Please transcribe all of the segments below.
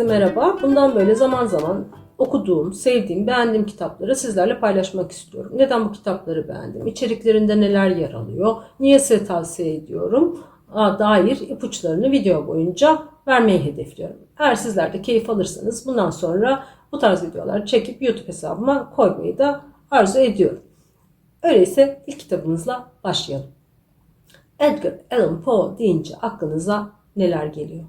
Herkese merhaba. Bundan böyle zaman zaman okuduğum, sevdiğim, beğendiğim kitapları sizlerle paylaşmak istiyorum. Neden bu kitapları beğendim? İçeriklerinde neler yer alıyor? Niye size tavsiye ediyorum? A dair ipuçlarını video boyunca vermeyi hedefliyorum. Eğer sizler de keyif alırsanız bundan sonra bu tarz videolar çekip YouTube hesabıma koymayı da arzu ediyorum. Öyleyse ilk kitabımızla başlayalım. Edgar Allan Poe deyince aklınıza neler geliyor?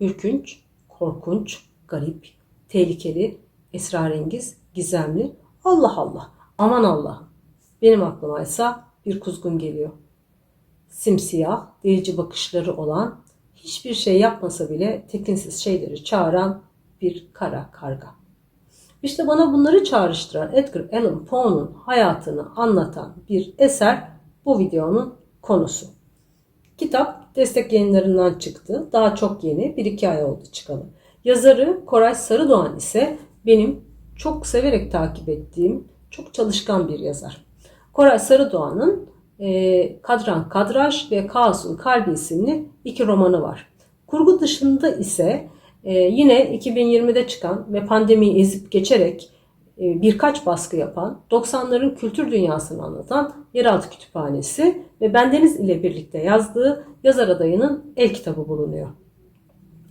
Ürkünç, korkunç, garip, tehlikeli, esrarengiz, gizemli. Allah Allah, aman Allah. Benim aklıma ise bir kuzgun geliyor. Simsiyah, delici bakışları olan, hiçbir şey yapmasa bile tekinsiz şeyleri çağıran bir kara karga. İşte bana bunları çağrıştıran Edgar Allan Poe'nun hayatını anlatan bir eser bu videonun konusu. Kitap destek yayınlarından çıktı. Daha çok yeni. Bir iki ay oldu çıkalı. Yazarı Koray Sarıdoğan ise benim çok severek takip ettiğim, çok çalışkan bir yazar. Koray Sarıdoğan'ın e, Kadran Kadraj ve Kaos'un Kalbi isimli iki romanı var. Kurgu dışında ise e, yine 2020'de çıkan ve pandemiyi ezip geçerek birkaç baskı yapan, 90'ların kültür dünyasını anlatan Yeraltı Kütüphanesi ve Bendeniz ile birlikte yazdığı Yazar Adayı'nın el kitabı bulunuyor.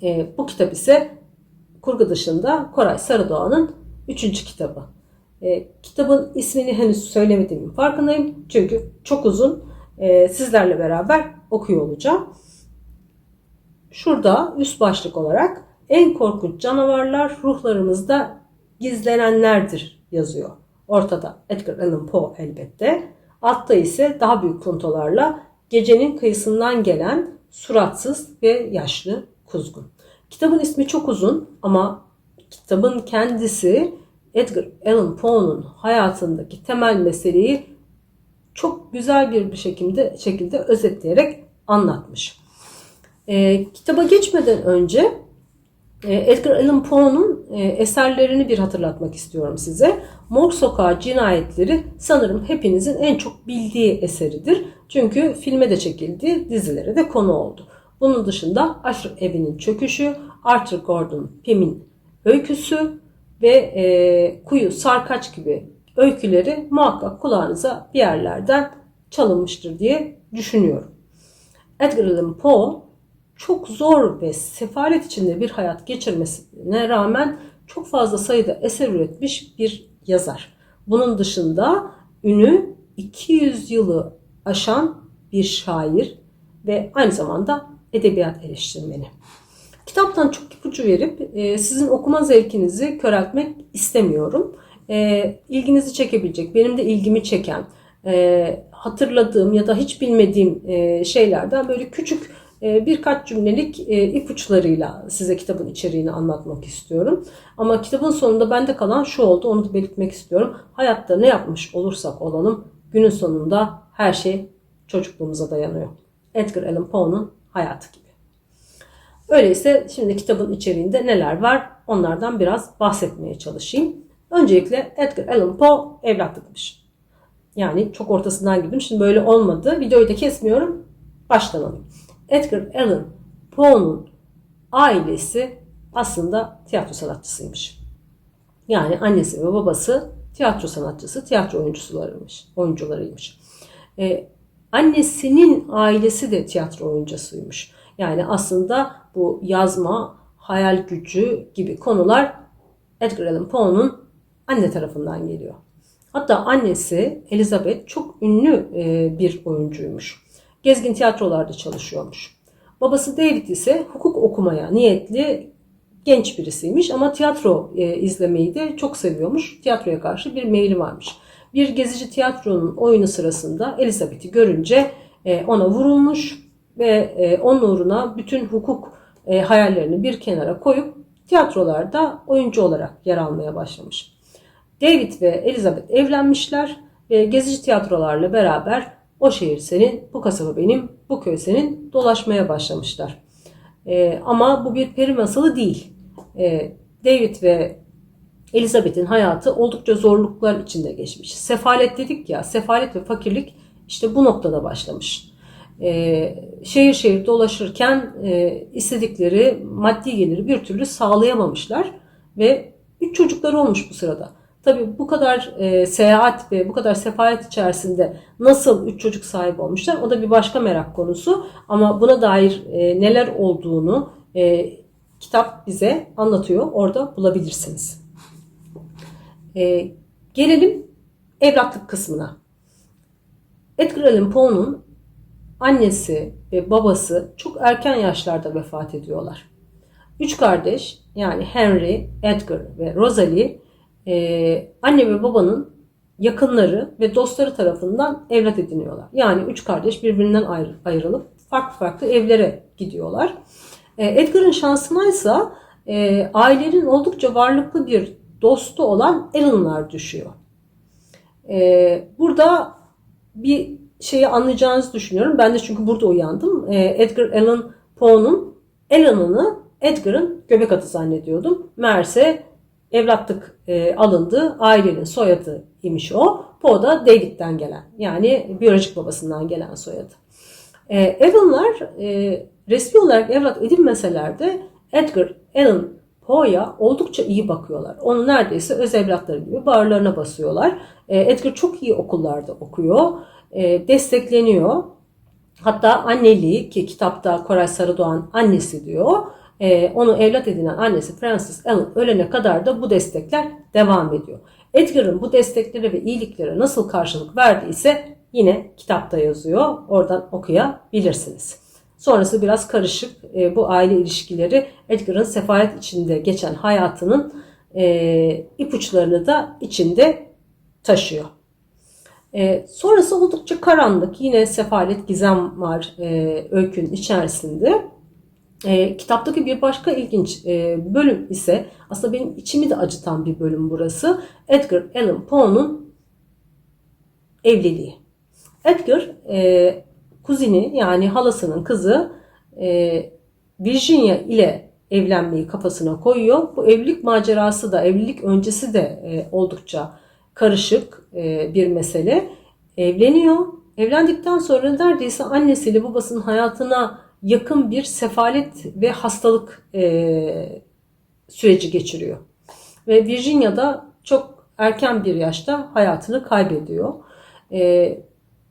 E, bu kitap ise kurgu dışında Koray Sarıdoğan'ın üçüncü kitabı. E, kitabın ismini henüz söylemediğimin farkındayım. Çünkü çok uzun. E, sizlerle beraber okuyor olacağım. Şurada üst başlık olarak en korkunç canavarlar ruhlarımızda gizlenenlerdir yazıyor. Ortada Edgar Allan Poe elbette. Altta ise daha büyük puntolarla gecenin kıyısından gelen suratsız ve yaşlı kuzgun. Kitabın ismi çok uzun ama kitabın kendisi Edgar Allan Poe'nun hayatındaki temel meseleyi çok güzel bir şekilde şekilde özetleyerek anlatmış. E, kitaba geçmeden önce Edgar Allan Poe'nun e, eserlerini bir hatırlatmak istiyorum size. Mor Sokağı Cinayetleri sanırım hepinizin en çok bildiği eseridir. Çünkü filme de çekildi, dizilere de konu oldu. Bunun dışında Aşır Evi'nin Çöküşü, Arthur Gordon Pym'in öyküsü ve e, Kuyu Sarkaç gibi öyküleri muhakkak kulağınıza bir yerlerden çalınmıştır diye düşünüyorum. Edgar Allan Poe çok zor ve sefalet içinde bir hayat geçirmesine rağmen çok fazla sayıda eser üretmiş bir yazar. Bunun dışında ünü 200 yılı aşan bir şair ve aynı zamanda edebiyat eleştirmeni. Kitaptan çok ipucu verip e, sizin okuma zevkinizi köreltmek istemiyorum. E, ilginizi çekebilecek, benim de ilgimi çeken, e, hatırladığım ya da hiç bilmediğim şeylerden böyle küçük birkaç cümlelik e, ipuçlarıyla size kitabın içeriğini anlatmak istiyorum. Ama kitabın sonunda bende kalan şu oldu, onu da belirtmek istiyorum. Hayatta ne yapmış olursak olalım, günün sonunda her şey çocukluğumuza dayanıyor. Edgar Allan Poe'nun hayatı gibi. Öyleyse şimdi kitabın içeriğinde neler var onlardan biraz bahsetmeye çalışayım. Öncelikle Edgar Allan Poe evlatlıkmış. Yani çok ortasından girdim. Şimdi böyle olmadı. Videoyu da kesmiyorum. Baştan alayım. Edgar Allan Poe'nun ailesi aslında tiyatro sanatçısıymış. Yani annesi ve babası tiyatro sanatçısı, tiyatro oyuncusularıymış, oyuncularıymış. Ee, annesinin ailesi de tiyatro oyuncusuymuş. Yani aslında bu yazma, hayal gücü gibi konular Edgar Allan Poe'nun anne tarafından geliyor. Hatta annesi Elizabeth çok ünlü bir oyuncuymuş. Gezgin tiyatrolarda çalışıyormuş. Babası David ise hukuk okumaya niyetli genç birisiymiş ama tiyatro e, izlemeyi de çok seviyormuş. Tiyatroya karşı bir meyli varmış. Bir gezici tiyatronun oyunu sırasında Elizabeth'i görünce e, ona vurulmuş ve e, onun uğruna bütün hukuk e, hayallerini bir kenara koyup tiyatrolarda oyuncu olarak yer almaya başlamış. David ve Elizabeth evlenmişler ve gezici tiyatrolarla beraber o şehir senin, bu kasaba benim, bu köy senin dolaşmaya başlamışlar. E, ama bu bir peri masalı değil. E, David ve Elizabeth'in hayatı oldukça zorluklar içinde geçmiş. Sefalet dedik ya, sefalet ve fakirlik işte bu noktada başlamış. e, şehir şehir dolaşırken e, istedikleri maddi geliri bir türlü sağlayamamışlar ve üç çocukları olmuş bu sırada. Tabii bu kadar e, seyahat ve bu kadar sefalet içerisinde nasıl üç çocuk sahibi olmuşlar o da bir başka merak konusu. Ama buna dair e, neler olduğunu e, kitap bize anlatıyor. Orada bulabilirsiniz. E, gelelim evlatlık kısmına. Edgar Allan Poe'nun annesi ve babası çok erken yaşlarda vefat ediyorlar. Üç kardeş yani Henry, Edgar ve Rosalie e, anne ve babanın yakınları ve dostları tarafından evlat ediniyorlar. Yani üç kardeş birbirinden ayrı, ayrılıp farklı farklı evlere gidiyorlar. E, Edgar'ın şansına ise e, ailenin oldukça varlıklı bir dostu olan Alan'lar düşüyor. E, burada bir şeyi anlayacağınızı düşünüyorum. Ben de çünkü burada uyandım. E, Edgar Allan Poe'nun Alan'ını Edgar'ın göbek atı zannediyordum. Meğerse evlatlık e, alındı. Ailenin soyadı imiş o. Poe da David'den gelen yani biyolojik babasından gelen soyadı. E, Evan'lar e, resmi olarak evlat edinmeseler de Edgar Allan Poe'ya oldukça iyi bakıyorlar. Onu neredeyse öz evlatları gibi bağırlarına basıyorlar. E, Edgar çok iyi okullarda okuyor. E, destekleniyor. Hatta anneliği ki kitapta Koray Sarıdoğan annesi diyor. E, onu evlat edinen annesi Frances Allen ölene kadar da bu destekler devam ediyor. Edgar'ın bu desteklere ve iyiliklere nasıl karşılık verdiyse yine kitapta yazıyor. Oradan okuyabilirsiniz. Sonrası biraz karışık. E, bu aile ilişkileri Edgar'ın sefalet içinde geçen hayatının e, ipuçlarını da içinde taşıyor. E, sonrası oldukça karanlık. Yine sefalet gizem var e, öykünün içerisinde. E, kitaptaki bir başka ilginç e, bölüm ise aslında benim içimi de acıtan bir bölüm burası. Edgar Allan Poe'nun evliliği. Edgar e, kuzini yani halasının kızı e, Virginia ile evlenmeyi kafasına koyuyor. Bu evlilik macerası da evlilik öncesi de e, oldukça karışık e, bir mesele. Evleniyor. Evlendikten sonra neredeyse annesiyle babasının hayatına yakın bir sefalet ve hastalık e, süreci geçiriyor. Ve Virginia'da çok erken bir yaşta hayatını kaybediyor. E,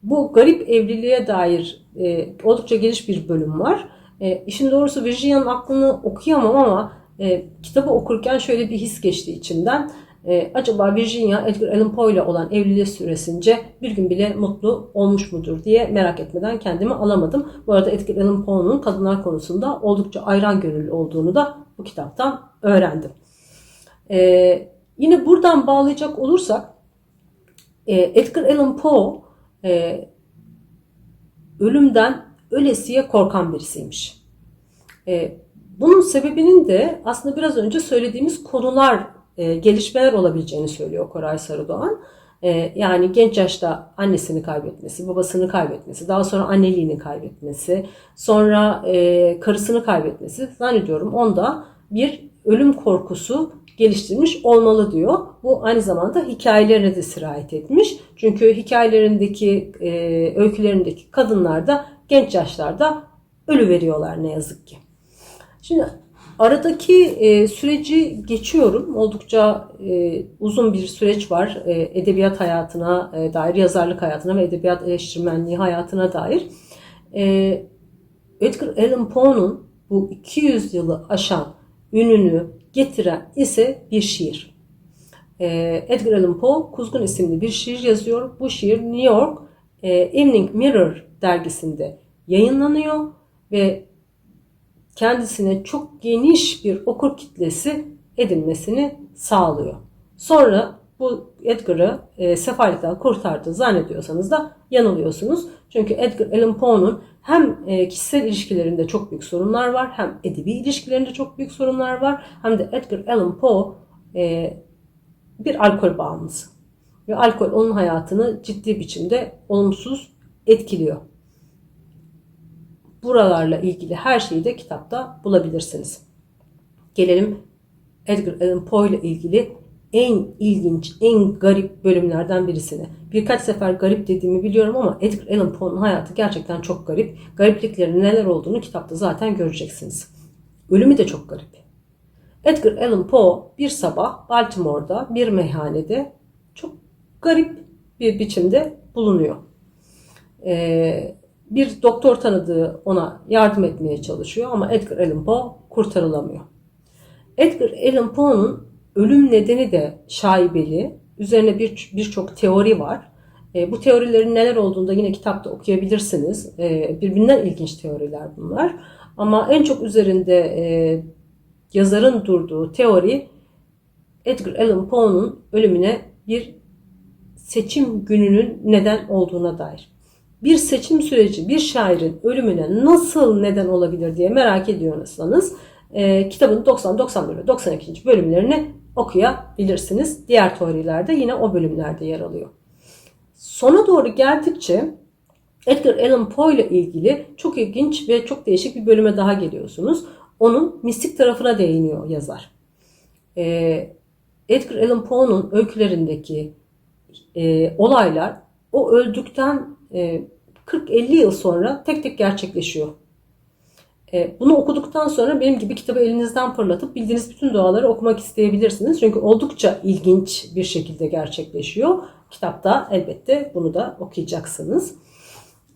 bu garip evliliğe dair e, oldukça geniş bir bölüm var. E, işin doğrusu Virginia'nın aklını okuyamam ama e, kitabı okurken şöyle bir his geçti içimden. E, acaba Virginia Edgar Allan Poe ile olan evliliği süresince bir gün bile mutlu olmuş mudur diye merak etmeden kendimi alamadım. Bu arada Edgar Allan Poe'nun kadınlar konusunda oldukça ayran gönüllü olduğunu da bu kitaptan öğrendim. E, yine buradan bağlayacak olursak e, Edgar Allan Poe e, ölümden ölesiye korkan birisiymiş. E, bunun sebebinin de aslında biraz önce söylediğimiz konular, e, gelişmeler olabileceğini söylüyor Koray Sarıdoğan. E, yani genç yaşta annesini kaybetmesi, babasını kaybetmesi, daha sonra anneliğini kaybetmesi, sonra e, karısını kaybetmesi zannediyorum onda bir ölüm korkusu geliştirmiş olmalı diyor. Bu aynı zamanda hikayelerine de sirayet etmiş. Çünkü hikayelerindeki, öykülerindeki kadınlar da genç yaşlarda ölü veriyorlar ne yazık ki. Şimdi aradaki e, süreci geçiyorum. Oldukça e, uzun bir süreç var. E, edebiyat hayatına e, dair, yazarlık hayatına ve edebiyat eleştirmenliği hayatına dair. E, Edgar Allan Poe'nun bu 200 yılı aşan ününü getiren ise bir şiir. E, Edgar Allan Poe Kuzgun isimli bir şiir yazıyor. Bu şiir New York e, Evening Mirror dergisinde yayınlanıyor ve kendisine çok geniş bir okur kitlesi edinmesini sağlıyor. Sonra bu Edgar'ı e, sefaletten kurtardı zannediyorsanız da yanılıyorsunuz. Çünkü Edgar Allan Poe'nun hem e, kişisel ilişkilerinde çok büyük sorunlar var, hem edebi ilişkilerinde çok büyük sorunlar var, hem de Edgar Allan Poe e, bir alkol bağımlısı. Ve alkol onun hayatını ciddi biçimde olumsuz etkiliyor. Buralarla ilgili her şeyi de kitapta bulabilirsiniz. Gelelim Edgar Allan Poe ile ilgili en ilginç, en garip bölümlerden birisini. Birkaç sefer garip dediğimi biliyorum ama Edgar Allan Poe'nun hayatı gerçekten çok garip. Garipliklerin neler olduğunu kitapta zaten göreceksiniz. Ölümü de çok garip. Edgar Allan Poe bir sabah Baltimore'da bir meyhanede çok garip bir biçimde bulunuyor. Ee, bir doktor tanıdığı ona yardım etmeye çalışıyor ama Edgar Allan Poe kurtarılamıyor. Edgar Allan Poe'nun ölüm nedeni de şaibeli. Üzerine bir birçok teori var. E, bu teorilerin neler olduğunu da yine kitapta okuyabilirsiniz. E, birbirinden ilginç teoriler bunlar. Ama en çok üzerinde e, yazarın durduğu teori Edgar Allan Poe'nun ölümüne bir seçim gününün neden olduğuna dair. Bir seçim süreci bir şairin ölümüne nasıl neden olabilir diye merak ediyorsanız e, kitabın 90, 91 ve 92. bölümlerini okuyabilirsiniz. Diğer teoriler de yine o bölümlerde yer alıyor. Sona doğru geldikçe Edgar Allan Poe ile ilgili çok ilginç ve çok değişik bir bölüme daha geliyorsunuz. Onun mistik tarafına değiniyor yazar. Ee, Edgar Allan Poe'nun öykülerindeki e, olaylar o öldükten 40-50 yıl sonra tek tek gerçekleşiyor. E, bunu okuduktan sonra benim gibi kitabı elinizden fırlatıp bildiğiniz bütün duaları okumak isteyebilirsiniz. Çünkü oldukça ilginç bir şekilde gerçekleşiyor. Kitapta elbette bunu da okuyacaksınız.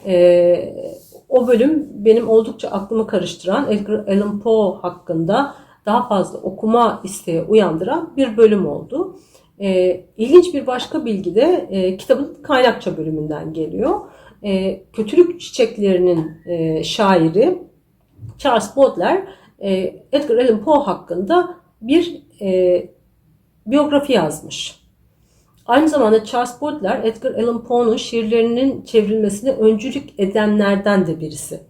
E, o bölüm benim oldukça aklımı karıştıran Edgar Allan Poe hakkında daha fazla okuma isteği uyandıran bir bölüm oldu. E, ilginç bir başka bilgi de e, kitabın kaynakça bölümünden geliyor. E, Kötülük Çiçeklerinin e, şairi Charles Baudelaire e, Edgar Allan Poe hakkında bir e, biyografi yazmış. Aynı zamanda Charles Baudelaire Edgar Allan Poe'nun şiirlerinin çevrilmesine öncülük edenlerden de birisi.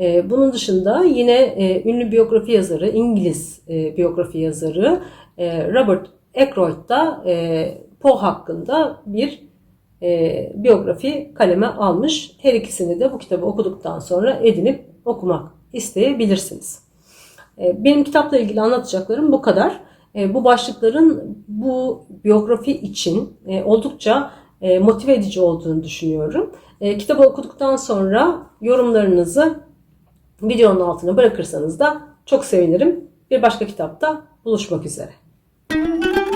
E, bunun dışında yine e, ünlü biyografi yazarı, İngiliz e, biyografi yazarı e, Robert Ackroyd da e, Poe hakkında bir e, biyografi kaleme almış. Her ikisini de bu kitabı okuduktan sonra edinip okumak isteyebilirsiniz. E, benim kitapla ilgili anlatacaklarım bu kadar. E, bu başlıkların bu biyografi için e, oldukça motive edici olduğunu düşünüyorum. Kitabı okuduktan sonra yorumlarınızı videonun altına bırakırsanız da çok sevinirim. Bir başka kitapta buluşmak üzere. Thank you.